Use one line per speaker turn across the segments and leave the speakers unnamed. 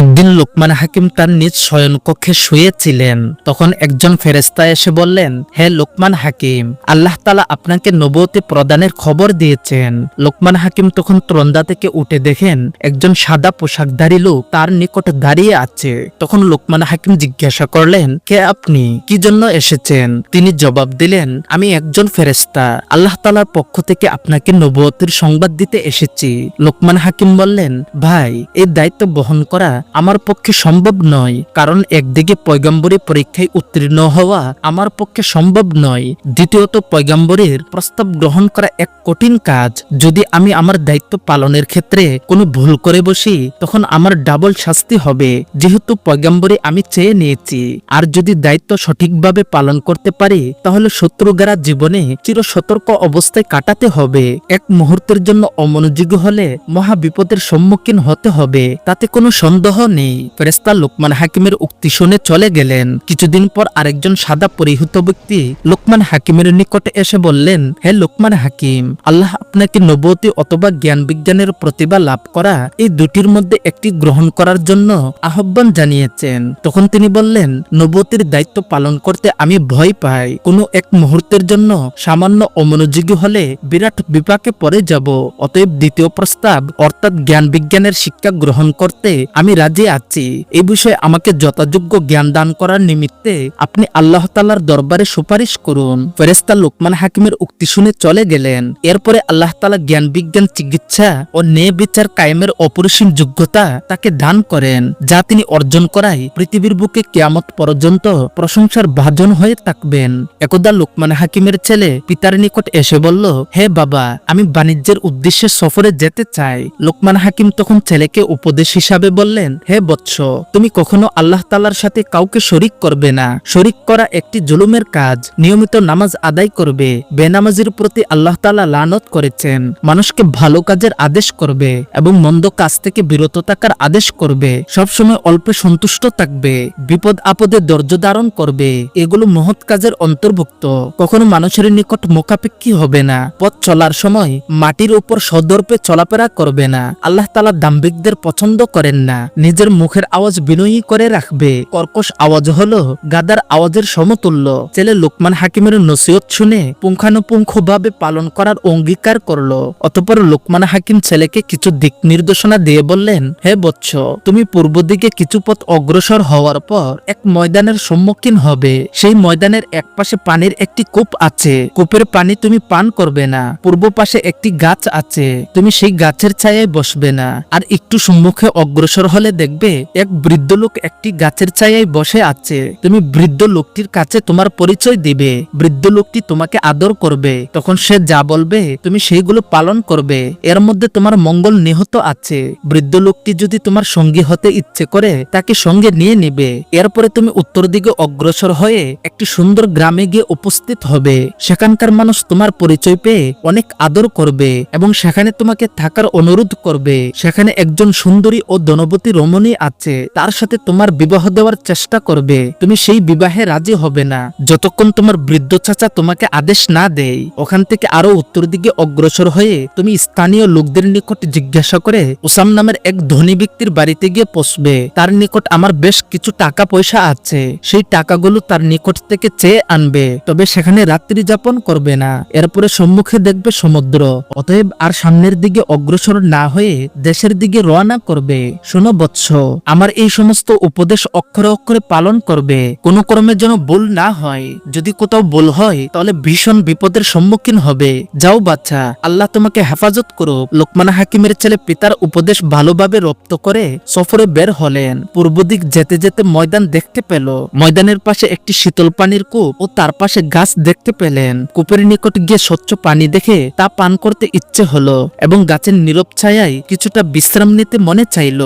একদিন লোকমান হাকিম তার নিজ শয়নকক্ষে শুয়েছিলেন। তখন একজন ফেরেস্তা এসে বললেন, হে লোকমান হাকিম, আল্লাহ তালা আপনাকে নবতী প্রদানের খবর দিয়েছেন। লোকমান হাকিম তখন ত্রন্দা থেকে উঠে দেখেন, একজন সাদা পোশাকধারী লোক তার নিকট দাঁড়িয়ে আছে। তখন লোকমান হাকিম জিজ্ঞাসা করলেন, কে আপনি? কি জন্য এসেছেন? তিনি জবাব দিলেন, আমি একজন ফেরেস্তা আল্লাহ তালার পক্ষ থেকে আপনাকে নবতির সংবাদ দিতে এসেছি। লোকমান হাকিম বললেন, ভাই এই দায়িত্ব বহন করা আমার পক্ষে সম্ভব নয়, কারণ একদিকে পয়গম্বরী পরীক্ষায় উত্তীর্ণ হওয়া আমার পক্ষে সম্ভব নয়। দ্বিতীয়ত, পয়গম্বরীর প্রস্তাব গ্রহণ করা এক কঠিন কাজ। যদি আমি আমার দায়িত্ব পালনের ক্ষেত্রে কোনো ভুল করে বসি, তখন আমার ডাবল শাস্তি হবে। যেহেতু পয়গম্বরী আমি চেয়ে নিয়েছি। আর যদি দায়িত্ব সঠিকভাবে পালন করতে পারি, তাহলে শত্রুগারা জীবনে চির সতর্ক অবস্থায় কাটাতে হবে। এক মুহূর্তের জন্য অমনোযোগী হলে মহা বিপদের সম্মুখীন হতে হবে। তাতে কোনো সন্দেহ নেই ফেরেস্তা লোকমান হাকিমের উক্তি শুনে চলে গেলেন। কিছুদিন পর আরেকজন সাদা পরিহিত ব্যক্তি লোকমান হাকিমের নিকটে এসে বললেন, হে লোকমান হাকিম, আল্লাহ আপনাকে নবতী অথবা জ্ঞান বিজ্ঞানের প্রতিভা লাভ করা এই দুটির মধ্যে একটি গ্রহণ করার জন্য আহ্বান জানিয়েছেন। তখন তিনি বললেন নবতির দায়িত্ব পালন করতে আমি ভয় পাই। কোনো এক মুহূর্তের জন্য সামান্য অমনোযোগী হলে বিরাট বিপাকে পড়ে যাব। অতএব দ্বিতীয় প্রস্তাব, অর্থাৎ জ্ঞান বিজ্ঞানের শিক্ষা গ্রহণ করতে আমি রাজি আছি। এই বিষয়ে আমাকে যথাযোগ্য জ্ঞান দান করার নিমিত্তে আপনি আল্লাহ তালার দরবারে সুপারিশ করুন। ফেরেস্তা লোকমান হাকিমের উক্তি শুনে চলে গেলেন। এরপরে আল্লাহ তালা জ্ঞান বিজ্ঞান চিকিৎসা ও ন্যায় বিচার কায়েমের অপরিসীম যোগ্যতা তাকে দান করেন, যা তিনি অর্জন করায় পৃথিবীর বুকে কেয়ামত পর্যন্ত প্রশংসার ভাজন হয়ে থাকবেন। একদা লোকমান হাকিমের ছেলে পিতার নিকট এসে বলল, হে বাবা, আমি বাণিজ্যের উদ্দেশ্যে সফরে যেতে চাই। লোকমান হাকিম তখন ছেলেকে উপদেশ হিসাবে বললেন হে বৎস, তুমি কখনো আল্লাহ তালার সাথে কাউকে শরিক করবে না। শরিক করা একটি জুলুমের কাজ। নিয়মিত নামাজ আদায় করবে। বেনামাজির প্রতি আল্লাহ তালা লানত করেছেন। মানুষকে ভালো কাজের আদেশ করবে এবং মন্দ কাজ থেকে বিরত থাকার আদেশ করবে। সবসময় অল্পে সন্তুষ্ট থাকবে। বিপদ আপদে ধৈর্য ধারণ করবে। এগুলো মহৎ কাজের অন্তর্ভুক্ত। কখনো মানুষের নিকট মুখাপেক্ষী হবে না। পথ চলার সময় মাটির উপর সদর্পে চলাফেরা করবে না। আল্লাহ তালা দাম্ভিকদের পছন্দ করেন না। নিজের মুখের আওয়াজ বিনয়ী করে রাখবে। কর্কশ আওয়াজ হলো গাদার আওয়াজের সমতুল্য। ছেলে লোকমান হাকিমের নসিহত শুনে পুঙ্খানুপুঙ্খ ভাবে পালন করার অঙ্গীকার করল। অতপর লোকমান হাকিম ছেলেকে কিছু দিক নির্দেশনা দিয়ে বললেন, হে বৎস, তুমি পূর্ব দিকে কিছু পথ অগ্রসর হওয়ার পর এক ময়দানের সম্মুখীন হবে। সেই ময়দানের এক পাশে পানির একটি কূপ আছে। কূপের পানি তুমি পান করবে না। পূর্ব পাশে একটি গাছ আছে। তুমি সেই গাছের ছায়ায় বসবে না। আর একটু সম্মুখে অগ্রসর হলে দেখবে, এক বৃদ্ধ লোক একটি গাছের ছায়ায় বসে আছে। তুমি বৃদ্ধ লোকটির কাছে তোমার পরিচয় দিবে। বৃদ্ধ লোকটি তোমাকে আদর করবে। তখন সে যা বলবে, তুমি সেইগুলো পালন করবে। এর মধ্যে তোমার মঙ্গল নিহত আছে। বৃদ্ধ লোকটি যদি তোমার সঙ্গী হতে ইচ্ছে করে, তাকে সঙ্গে নিয়ে নিবে। এরপরে তুমি উত্তর দিকে অগ্রসর হয়ে একটি সুন্দর গ্রামে গিয়ে উপস্থিত হবে। সেখানকার মানুষ তোমার পরিচয় পেয়ে অনেক আদর করবে এবং সেখানে তোমাকে থাকার অনুরোধ করবে। সেখানে একজন সুন্দরী ও ধনবতী রমণী আছে, তার সাথে তোমার বিবাহ দেওয়ার চেষ্টা করবে। তুমি সেই বিবাহে রাজি হবে না। যতক্ষণ তোমার বৃদ্ধ চাচা তোমাকে আদেশ না দেয়, ওখান থেকে আরও উত্তর দিকে অগ্রসর হয়ে তুমি স্থানীয় লোকদের নিকট জিজ্ঞাসা করে ওসাম নামের এক ধনী ব্যক্তির বাড়িতে গিয়ে পৌঁছবে। তার নিকট আমার বেশ কিছু টাকা পয়সা আছে। সেই টাকাগুলো তার নিকট থেকে চেয়ে আনবে, তবে সেখানে রাত্রি যাপন করবে না। এরপরে সম্মুখে দেখবে সমুদ্র। অতএব আর সামনের দিকে অগ্রসর না হয়ে দেশের দিকে রওনা করবে। শোনো বৎস। আমার এই সমস্ত উপদেশ অক্ষরে অক্ষরে পালন করবে। কোনো ক্রমে যেন ভুল না হয়। যদি কোথাও ভুল হয়, তাহলে ভীষণ বিপদের সম্মুখীন হবে। যাও বাচ্চা, আল্লাহ তোমাকে হেফাজত করো লোকমান হাকিমের ছেলে পিতার উপদেশ ভালোভাবে রপ্ত করে সফরে বের হলেন। পূর্ব দিক যেতে যেতে ময়দান দেখতে পেল। ময়দানের পাশে একটি শীতল পানির কূপ ও তার পাশে গাছ দেখতে পেলেন। কূপের নিকট গিয়ে স্বচ্ছ পানি দেখে তা পান করতে ইচ্ছে হলো এবং গাছের নীরব ছায়ায় কিছুটা বিশ্রাম নিতে মনে চাইল।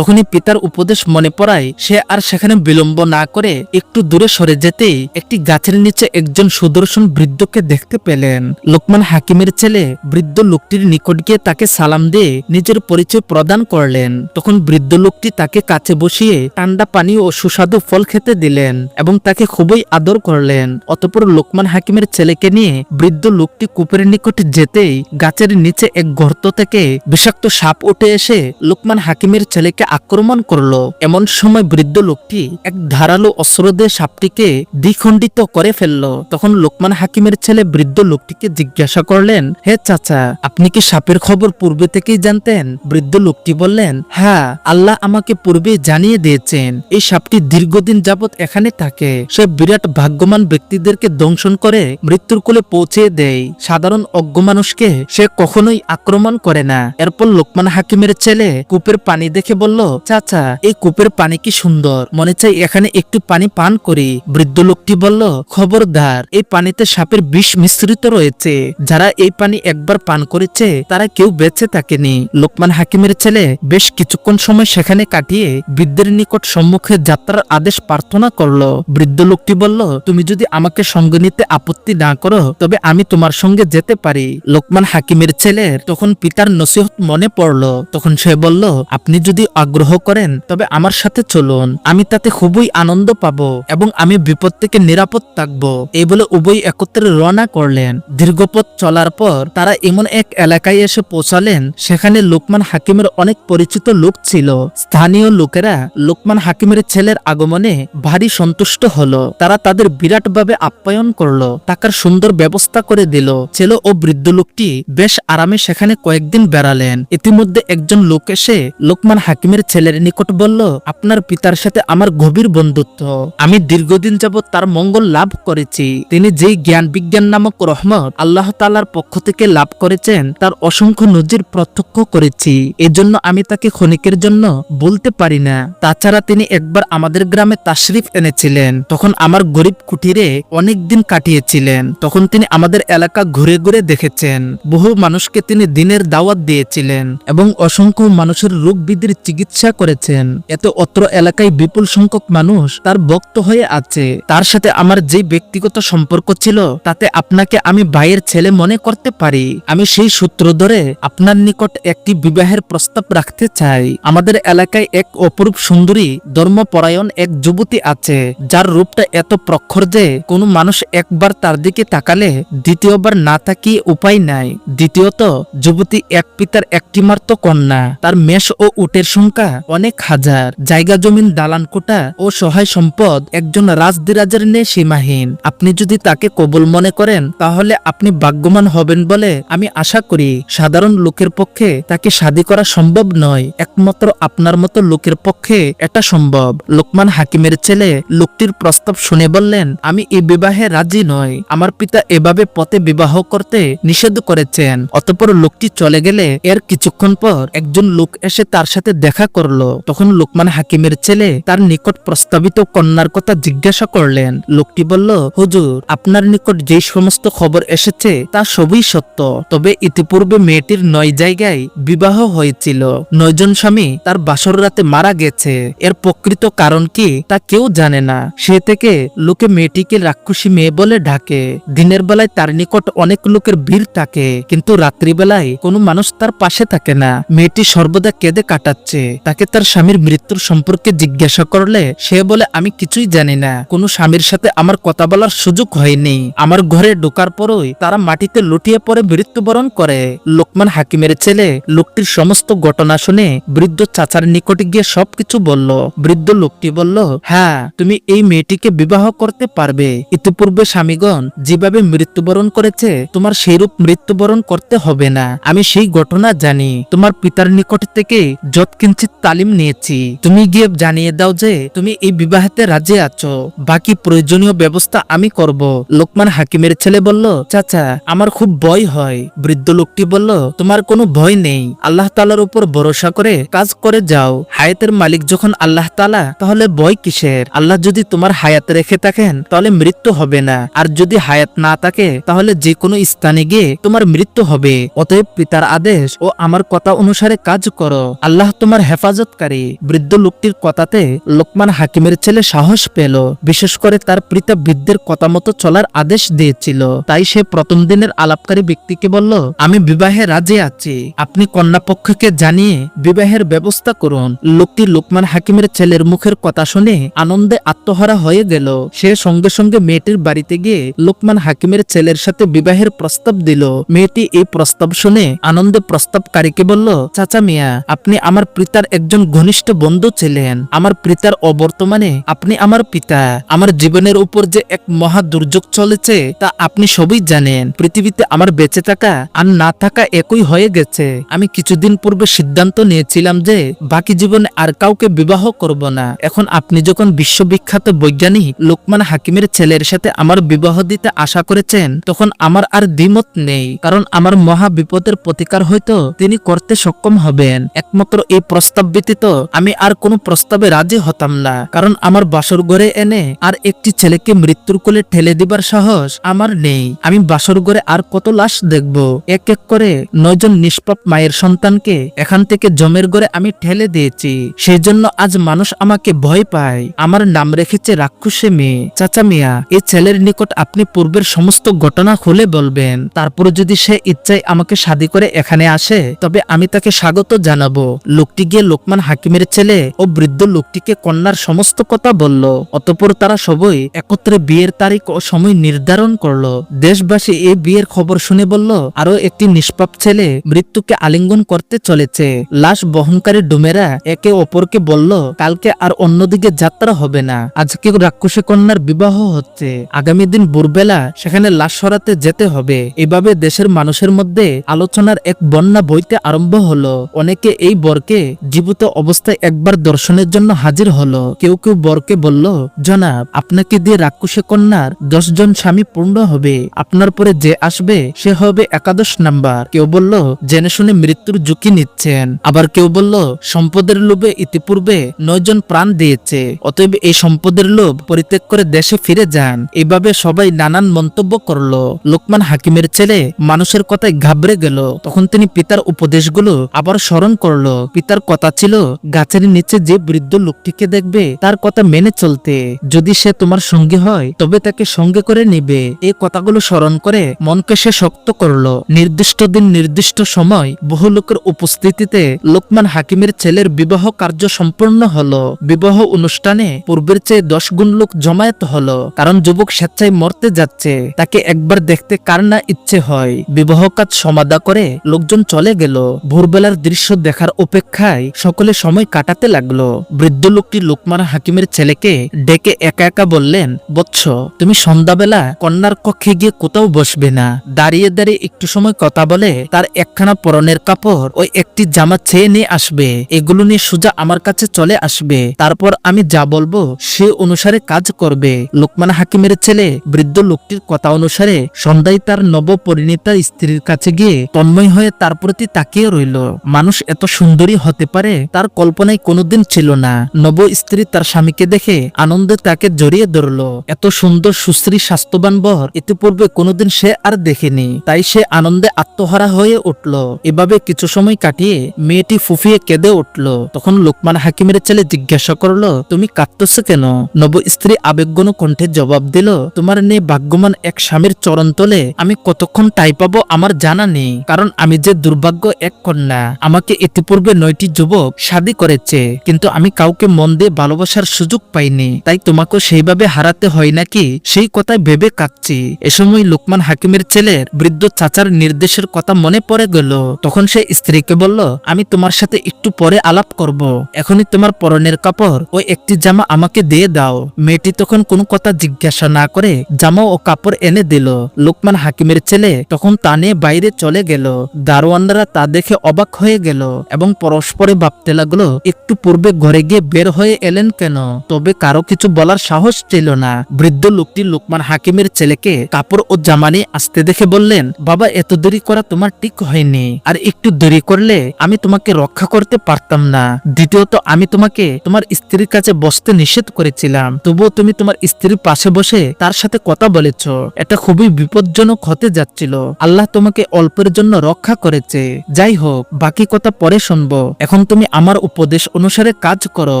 তখনই পিতার উপদেশ মনে পড়ায়, সে আর সেখানে বিলম্ব না করে একটু দূরে সরে যেতেই একটি গাছের নিচে একজন সুদর্শন বৃদ্ধকে দেখতে পেলেন। লোকমান হাকিমের ছেলে বৃদ্ধ লোকটির নিকট গিয়ে তাকে সালাম দিয়ে নিজের পরিচয় প্রদান করলেন। তখন বৃদ্ধ লোকটি তাকে কাছে বসিয়ে ঠান্ডা পানি ও সুস্বাদু ফল খেতে দিলেন এবং তাকে খুবই আদর করলেন। অতপর লোকমান হাকিমের ছেলেকে নিয়ে বৃদ্ধ লোকটি কূপের নিকট যেতেই গাছের নিচে এক গর্ত থেকে বিষাক্ত সাপ উঠে এসে লোকমান হাকিমের ছেলেকে আক্রমণ আক্রমণ করল। এমন সময় বৃদ্ধ লোকটি এক ধারালো অস্ত্র দিয়ে সাপটিকে দ্বিখণ্ডিত করে ফেলল। তখন লোকমান হাকিমের ছেলে বৃদ্ধ লোকটিকে জিজ্ঞাসা করলেন, হে চাচা, আপনি কি সাপের খবর পূর্বে থেকেই জানতেন? বৃদ্ধ লোকটি বললেন হ্যাঁ আল্লাহ আমাকে পূর্বে জানিয়ে দিয়েছেন, এই সাপটি দীর্ঘদিন যাবৎ এখানে থাকে। সে বিরাট ভাগ্যবান ব্যক্তিদেরকে দংশন করে মৃত্যুর কোলে পৌঁছে দেয়। সাধারণ অজ্ঞ মানুষকে সে কখনোই আক্রমণ করে না। এরপর লোকমান হাকিমের ছেলে কূপের পানি দেখে বলল চাচা, এই কূপের পানি কি সুন্দর? মনে চাই এখানে একটু পানি পান করি। বৃদ্ধ লোকটি বলল, খবরদার, এই পানিতে সাপের বিষ মিশ্রিত রয়েছে। যারা এই পানি একবার পান করেছে, তারা কেউ বেঁচে থাকেনি। লোকমান হাকিমের ছেলে বেশ কিছুক্ষণ সময় সেখানে কাটিয়ে বৃদ্ধের নিকট সম্মুখে যাত্রার আদেশ প্রার্থনা করল। বৃদ্ধ লোকটি বলল, তুমি যদি আমাকে সঙ্গে নিতে আপত্তি না করো, তবে আমি তোমার সঙ্গে যেতে পারি। লোকমান হাকিমের ছেলের তখন পিতার নসিহত মনে পড়ল। তখন সে বলল, আপনি যদি আগ্রহ করেন, তবে আমার সাথে চলুন। আমি তাতে খুবই আনন্দ পাব এবং আমি বিপদ থেকে নিরাপদ থাকব। এই বলে উভয় একত্রে রওনা করলেন। দীর্ঘপথ চলার পর তারা এমন এক এলাকায় এসে পৌঁছালেন, সেখানে লোকমান হাকিমের অনেক পরিচিত লোক ছিল। স্থানীয় লোকেরা লোকমান হাকিমের ছেলের আগমনে ভারী সন্তুষ্ট হলো। তারা তাদের বিরাটভাবে আপ্যায়ন করল টাকার সুন্দর ব্যবস্থা করে দিল। ছেলে ও বৃদ্ধ লোকটি বেশ আরামে সেখানে কয়েকদিন বেড়ালেন। ইতিমধ্যে একজন লোক এসে লোকমান হাকিমের ছেলের নিকট বলল, আপনার পিতার সাথে আমার গভীর বন্ধুত্ব। আমি দীর্ঘদিন যাবৎ তার মঙ্গল লাভ করেছি। তিনি যেই জ্ঞান বিজ্ঞান নামক রহমত আল্লাহ তালার পক্ষ থেকে লাভ করেছেন, তার অসংখ্য নজির প্রত্যক্ষ করেছি। এজন্য আমি তাকে ক্ষণিকের জন্য বলতে পারি না। তাছাড়া তিনি একবার আমাদের গ্রামে তাশরিফ এনেছিলেন। তখন আমার গরিব কুটিরে অনেক দিন কাটিয়েছিলেন। তখন তিনি আমাদের এলাকা ঘুরে ঘুরে দেখেছেন। বহু মানুষকে তিনি দিনের দাওয়াত দিয়েছিলেন এবং অসংখ্য মানুষের রোগ বিধির চিকিৎসা করেছেন। এত অত্র এলাকায় বিপুল সংখ্যক মানুষ তার ভক্ত হয়ে আছে। তার সাথে আমার যে ব্যক্তিগত সম্পর্ক ছিল, তাতে আপনাকে আমি ভাইয়ের ছেলে মনে করতে পারি। আমি সেই সূত্র ধরে আপনার নিকট একটি বিবাহের প্রস্তাব রাখতে চাই। আমাদের এলাকায় এক অপরূপ সুন্দরী ধর্মপরায়ণ এক যুবতী আছে, যার রূপটা এত প্রখর যে কোনো মানুষ একবার তার দিকে তাকালে দ্বিতীয়বার না তাকিয়ে উপায় নাই। দ্বিতীয়ত, যুবতী এক পিতার একটি মাত্র কন্যা। তার মেষ ও উটের সংখ্যা অনেক হাজার। জায়গা জমিন, দালান কোটা ও সহায় সম্পদ একজন রাজদিরাজের নে সীমাহীন। আপনি যদি তাকে কবুল মনে করেন, তাহলে আপনি ভাগ্যবান হবেন বলে আমি আশা করি। সাধারণ লোকের পক্ষে তাকে শাদী করা সম্ভব নয়। একমাত্র আপনার মতো লোকের পক্ষে এটা সম্ভব। লোকমান হাকিমের ছেলে লোকটির প্রস্তাব শুনে বললেন, আমি এই বিবাহে রাজি নয় আমার পিতা এভাবে পথে বিবাহ করতে নিষেধ করেছেন। অতপর লোকটি চলে গেলে এর কিছুক্ষণ পর একজন লোক এসে তার সাথে দেখা করল। তখন লোকমান হাকিমের ছেলে তার নিকট প্রস্তাবিত কন্যার কথা জিজ্ঞাসা করলেন। লোকটি বলল, হুজুর, আপনার নিকট যে সমস্ত খবর এসেছে, তা সবই সত্য। তবে ইতিপূর্বে মেয়েটির নয় জায়গায় বিবাহ হয়েছিল। নয়জন স্বামী তার বাসর রাতে মারা গেছে। এর প্রকৃত কারণ কি, তা কেউ জানে না। সে থেকে লোকে মেয়েটিকে রাক্ষসী মেয়ে বলে ঢাকে দিনের বেলায় তার নিকট অনেক লোকের ভিড় থাকে, কিন্তু রাত্রিবেলায় কোনো মানুষ তার পাশে থাকে না। মেয়েটি সর্বদা কেঁদে কাটাচ্ছে। তাকে তার স্বামীর মৃত্যুর সম্পর্কে জিজ্ঞাসা করলে সে বলে, আমি কিছুই জানি না। কোনো স্বামীর সাথে আমার কথা বলার সুযোগ হয়নি। আমার ঘরে ঢোকার পরই তারা মাটিতে লুটিয়ে পড়ে মৃত্যুবরণ করে। লোকমান হাকিমের ছেলে লোকটির সমস্ত ঘটনা শুনে বৃদ্ধ চাচার নিকটে গিয়ে সবকিছু বলল। বৃদ্ধ লোকটি বলল হ্যাঁ তুমি এই মেয়েটিকে বিবাহ করতে পারবে। ইতিপূর্বে স্বামীগণ যেভাবে মৃত্যুবরণ করেছে, তোমার সেইরূপ মৃত্যুবরণ করতে হবে না। আমি সেই ঘটনা জানি। তোমার পিতার নিকট থেকে যৎকিঞ্চিত তালিম নিয়েছি। তুমি গিয়ে জানিয়ে দাও যে তুমি এই বিবাহেতে রাজি আছো। বাকি প্রয়োজনীয় ব্যবস্থা আমি করব। লোকমান হাকিমের ছেলে বলল, চাচা, আমার খুব ভয় হয়। বৃদ্ধ লোকটি বলল, তোমার কোনো ভয় নেই। আল্লাহ তালার উপর ভরসা করে কাজ করে যাও। হায়াতের মালিক যখন আল্লাহ তালা তাহলে ভয় কিসের? আল্লাহ যদি তোমার হায়াত রেখে থাকেন, তাহলে মৃত্যু হবে না। আর যদি হায়াত না থাকে, তাহলে যে কোনো স্থানে গিয়ে তোমার মৃত্যু হবে। অতএব পিতার আদেশ ও আমার কথা অনুসারে কাজ করো। আল্লাহ তোমার হেফাজতকারী বৃদ্ধ লোকটির কথাতে লোকমান হাকিমের ছেলে সাহস পেল। বিশেষ করে তার পিতা বৃদ্ধের কথা মতো চলার আদেশ দিয়েছিল। তাই সে প্রথম দিনের আলাপকারী ব্যক্তিকে বলল, আমি বিবাহে রাজি আছি। আপনি কন্যা পক্ষকে জানিয়ে বিবাহের ব্যবস্থা করুন। লোকটি লোকমান হাকিমের ছেলের মুখের কথা শুনে আনন্দে আত্মহারা হয়ে গেল। সে সঙ্গে সঙ্গে মেয়েটির বাড়িতে গিয়ে লোকমান হাকিমের ছেলের সাথে বিবাহের প্রস্তাব দিল। মেয়েটি এই প্রস্তাব শুনে আনন্দে প্রস্তাবকারীকে বলল, চাচা মিয়া, আপনি আমার পিতার একজন ঘনিষ্ঠ বন্ধু ছিলেন। আমার পিতার অবর্তমানে আপনি আমার পিতা। আমার জীবনের উপর যে এক মহা দুর্যোগ চলেছে, তা আপনি সবই জানেন। পৃথিবীতে আমার বেঁচে থাকা আর না থাকা একই হয়ে গেছে। আমি কিছুদিন পূর্বে সিদ্ধান্ত নিয়েছিলাম যে, বাকি জীবনে আর কাউকে বিবাহ করব না। এখন আপনি যখন বিশ্ববিখ্যাত বৈজ্ঞানিক লোকমান হাকিমের ছেলের সাথে আমার বিবাহ দিতে আশা করেছেন, তখন আমার আর দ্বিমত নেই। কারণ আমার মহা বিপদের প্রতিকার হয়তো তিনি করতে সক্ষম হবেন। একমাত্র এই প্রস্তাব ব্যতীত আমি আর কোনো প্রস্তাবে রাজি হতাম না। কারণ আমার বাসর ঘরে এনে আর একটি ছেলেকে মৃত্যুর কোলে ঠেলে দিবার সাহস আমার নেই। আমি বাসর ঘরে আর কত লাশ দেখব? এক এক করে নয়জন নিষ্পাপ মায়ের সন্তানকে এখান থেকে জমের ঘরে আমি ঠেলে দিয়েছি। সেই জন্য আজ মানুষ আমাকে ভয় পায়। আমার নাম রেখেছে রাক্ষসে মেয়ে। চাচা মিয়া, এই ছেলের নিকট আপনি পূর্বের সমস্ত ঘটনা খুলে বলবেন। তারপরে যদি সে ইচ্ছায় আমাকে শাদি করে এখানে আসে, তবে আমি তাকে স্বাগত জানাব। লোকটি গিয়ে লোকমান হাকিমের ছেলে ও বৃদ্ধ লোকটিকে কন্যার সমস্ত কথা বলল। অতপর তারা সবই একত্রে বিয়ের তারিখ ও সময় নির্ধারণ করল। দেশবাসী এই বিয়ের খবর শুনে বলল আরও একটি নিষ্পাপ ছেলে মৃত্যুকে আলিঙ্গন করতে চলেছে। লাশ বহনকারী ডুমেরা একে অপরকে বলল, কালকে আর অন্যদিকে যাত্রা হবে না। আজকে রাক্ষসী কন্যার বিবাহ হচ্ছে। আগামী দিন ভোরবেলা সেখানে লাশ সরাতে যেতে হবে। এভাবে দেশের মানুষের মধ্যে আলোচনার এক বন্যা বইতে আরম্ভ হলো। অনেকে এই বরকে জীবিত অবস্থায় একবার দর্শনের জন্য হাজির হলো। কেউ কেউ বরকে বলল, জনাব, আপনাকে দিয়ে রাক্ষসী কন্যার জন স্বামী পূর্ণ হবে। আপনার পরে যে আসবে, সে হবে একাদশ নাম্বার। কেউ বলল, জেনে শুনে মৃত্যুর ঝুঁকি নিচ্ছেন। আবার কেউ বলল, সম্পদের লোভে ইতিপূর্বে নয়জন প্রাণ দিয়েছে। অতএব এই সম্পদের লোভ পরিত্যাগ করে দেশে ফিরে যান। এভাবে সবাই নানান মন্তব্য করল। লোকমান হাকিমের ছেলে মানুষের কথায় ঘাবড়ে গেল। তখন তিনি পিতার উপদেশগুলো আবার স্মরণ করল। পিতার কথা ছিল গাছের নিচে যে বৃদ্ধ লোকটিকে দেখবে, তার কথা মেনে চলতে। যদি সে তোমার সঙ্গী হয়, তবে তাকে সঙ্গে করে নিবে। এই কথাগুলো স্মরণ করে মনকে সে শক্ত করল। নির্দিষ্ট দিন, নির্দিষ্ট সময় বহু লোকের উপস্থিতিতে লোকমান হাকিমের ছেলের বিবাহ কার্য সম্পূর্ণ হলো। বিবাহ অনুষ্ঠানে পূর্বের চেয়ে দশ গুণ লোক জমায়েত হলো, কারণ যুবক স্বেচ্ছায় মরতে যাচ্ছে। তাকে একবার দেখতে কার না ইচ্ছে হয়। বিবাহ কাজ সমাধা করে লোকজন চলে গেল। ভোরবেলার দৃশ্য দেখার অপেক্ষায় সকলে সময় কাটাতে লাগল। বৃদ্ধ লোকটি লোকমান হাকিমের ছেলেকে ডেকে একা একা বললেন, বৎস, তুমি সন্ধ্যাবেলা কন্যার কক্ষে গিয়ে কোথাও বসবে না। দাঁড়িয়ে দাঁড়িয়ে একটু সময় কথা বলে তার একখানা পরনের কাপড় ওই একটি জামা ছেয়ে নিয়ে আসবে। এগুলো নিয়ে সোজা আমার কাছে চলে আসবে। তারপর আমি যা বলব সে অনুসারে কাজ করবে। লোকমান হাকিমের ছেলে বৃদ্ধ লোকটির কথা অনুসারে সন্ধ্যায় তার নব পরিণীতা স্ত্রীর কাছে গিয়ে তন্ময় হয়ে তার প্রতি তাকিয়ে রইল। মানুষ এত সুন্দরী হতে পারে তার কল্পনায় কোনোদিন ছিল না। নব স্ত্রী তার স্বামীকে দেখে আনন্দে তাকে জড়িয়ে ধরল। এত সুন্দর, সুশ্রী, স্বাস্থ্যবান বর ইতিপূর্বে কোনোদিন সে আর দেখেনি। তাই সে আনন্দে আত্মহারা হয়ে উঠল। এভাবে কিছু সময় কাটিয়ে মেয়েটি ফুফিয়ে কেঁদে উঠল। তখন লোকমান হাকিমের ছেলে জিজ্ঞাসা করল, তুমি কাঁদতেছ কেন? নব স্ত্রী আবেগগণ কণ্ঠে জবাব দিল, তোমার নেই ভাগ্যমান এক স্বামীর চরণ তোলে আমি কতক্ষণ টাই পাবো আমার জানা নেই। কারণ আমি যে দুর্ভাগ্য এক কন্যা, আমাকে ইতিপূর্বে নয়টি যুবক শাদী করেছে। কিন্তু আমি কাউকে মন দিয়ে ভালোবাসার সুযোগ পাইনি। তাই তোমাকে সেইভাবে হারাতে হয় নাকি? সেই কথায় ভেবে কাঁদছি। এ সময় লোকমান হাকিমের ছেলের বৃদ্ধ চাচার নির্দেশের কথা মনে পড়ে গেল। তখন সে স্ত্রীকে বলল, আমি তোমার সাথে একটু পরে আলাপ করব। এখনই তোমার পরনের কাপড় ও একটি জামা আমাকে দিয়ে দাও। মেয়েটি তখন কোনো কথা জিজ্ঞাসা না করে জামা ও কাপড় এনে দিল। লোকমান হাকিমের ছেলে তখন তা নিয়ে বাইরে চলে গেল। দারোয়ানরা তা দেখে অবাক হয়ে গেল এবং পরস্পরে ভাবতে লাগল, একটু পূর্বে ঘরে গিয়ে বের হয়ে এলেন কেন? তবে কারও কিছু বলার সাহস ছিল না। বৃদ্ধ লোকটি লোকমান হাকিমের ছেলেকে কাপড় ও জামা নিয়ে আসতে দেখে বললেন, বাবা, এত দেরি করা তোমার ঠিক হয়নি। আর একটু দেরি করলে আমি তোমাকে রক্ষা করতে পারতাম না। দ্বিতীয়ত, আমি তোমাকে তোমার স্ত্রীর কাছে বসতে নিষেধ করেছিলাম। তবুও তুমি তোমার স্ত্রীর পাশে বসে তার সাথে কথা বলেছ। এটা খুবই বিপজ্জনক হতে যাচ্ছিল। আল্লাহ তোমাকে অল্পের জন্য রক্ষা করেছে। যাই হোক, বাকি কথা পরে শুনব। এখন তুমি আমার উপদেশ অনুসারে কাজ করো।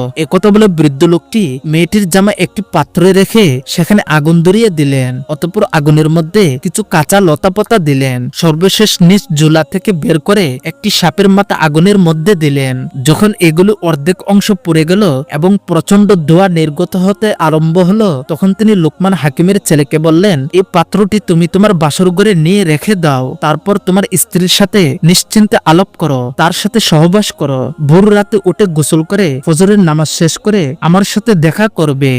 একথা বলে বৃদ্ধ লোকটি মেয়েটির জামা একটি পাত্রে রেখে সেখানে আগুন ধরিয়ে দিলেন, অতঃপর আগুনের মধ্যে কিছু কাঁচা লতাপাতা দিলেন। সর্বশেষ নিজ জুলা থেকে বের করে একটি সাপের মাথা আগুনের মধ্যে দিলেন। যখন এগুলো অর্ধেক অংশ পুড়ে গেল এবং প্রচণ্ড ধোয়া নির্গত হতে আরম্ভ হলো, তখন তিনি লোকমান হাকিমের ছেলেকে বললেন এই পাত্রটি তুমি তোমার বাসর ঘরে নিয়ে রেখে দাও। তারপর তোমার স্ত্রীর সাথে নিশ্চিন্তে আলাপ করো, তার সাথে সহবাস করো। ভোর রাতে উঠে গোসল করে, ফজরের নামাজ শেষ করে আমার সাথে দেখা করবে।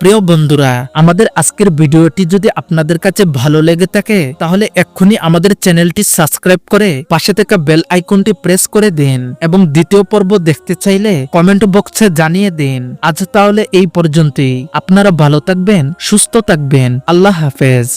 প্রিয় বন্ধুরা, আমাদের আজকের ভিডিওটি যদি আপনাদের কাছে ভালো লেগে থাকে, তাহলে এক্ষুনি আমাদের চ্যানেলটি সাবস্ক্রাইব করে পাশে থাকা বেল আইকনটি প্রেস করে দিন এবং দ্বিতীয় পর্ব দেখতে চাইলে কমেন্ট বক্সে জানিয়ে দিন। আজ তাহলে এই পর্যন্তই। আপনারা ভালো থাকবেন, সুস্থ থাকবেন। আল্লাহ হাফেজ।